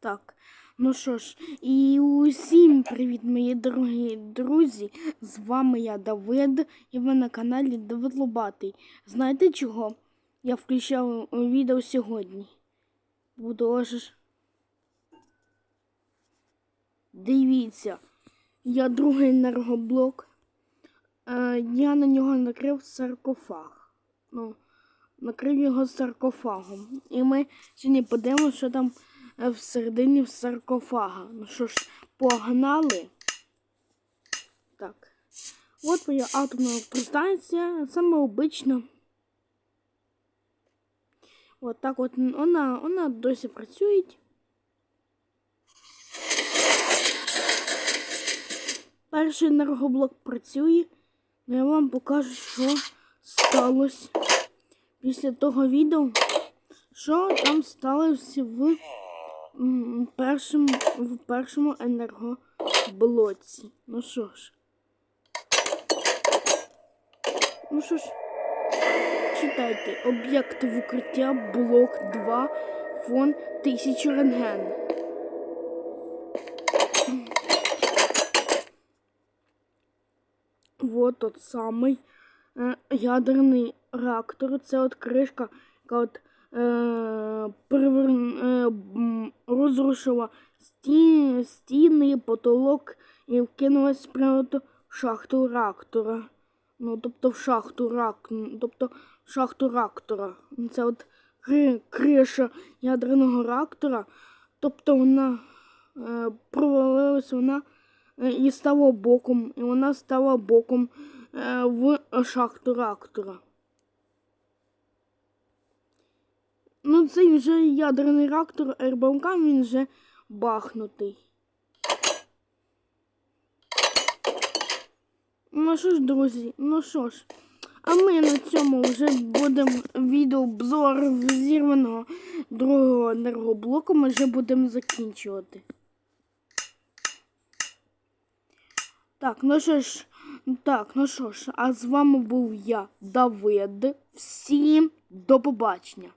Так, ну що ж, і усім привіт, мої дорогі друзі. З вами я Давид, і ви на каналі Давид Лобатий. Знаєте чого? Я включав відео сьогодні. Буду аж. Дивіться, я другий енергоблок. Е, я на нього накрив саркофаг. Ну, накрив його саркофагом. І ми сьогодні подивимося, що там всередині в саркофага. Ну що ж, погнали. Так. От моя атомна електростанція, саме обична. От так от вона, вона досі працює. Перший енергоблок працює. Ну, я вам покажу, що сталося після того відео, що там сталося в першому, в першому енергоблоці. Ну що ж. Ну що ж, читайте. Об'єкт в укриття, блок 2, фон 1000 рентген. Вот тот самий е, ядерний реактор. Це от кришка, яка от е, перевер... е, розрушила сті... стіни, потолок і вкинулась прямо в шахту реактора. Ну, тобто в шахту рак... тобто в шахту реактора. Це от кри... криша ядерного реактора. Тобто вона е, провалилась вона е, і стала боком, і вона стала боком е, в шахту реактора. Ну, цей вже ядерний реактор РБМК, він вже бахнутий. Ну що ж, друзі, ну що ж, а ми на цьому вже будемо відео обзор зірваного другого енергоблоку. Ми вже будемо закінчувати. Так, ну що ж, так, ну що ж, а з вами був я, Давид. Всім до побачення.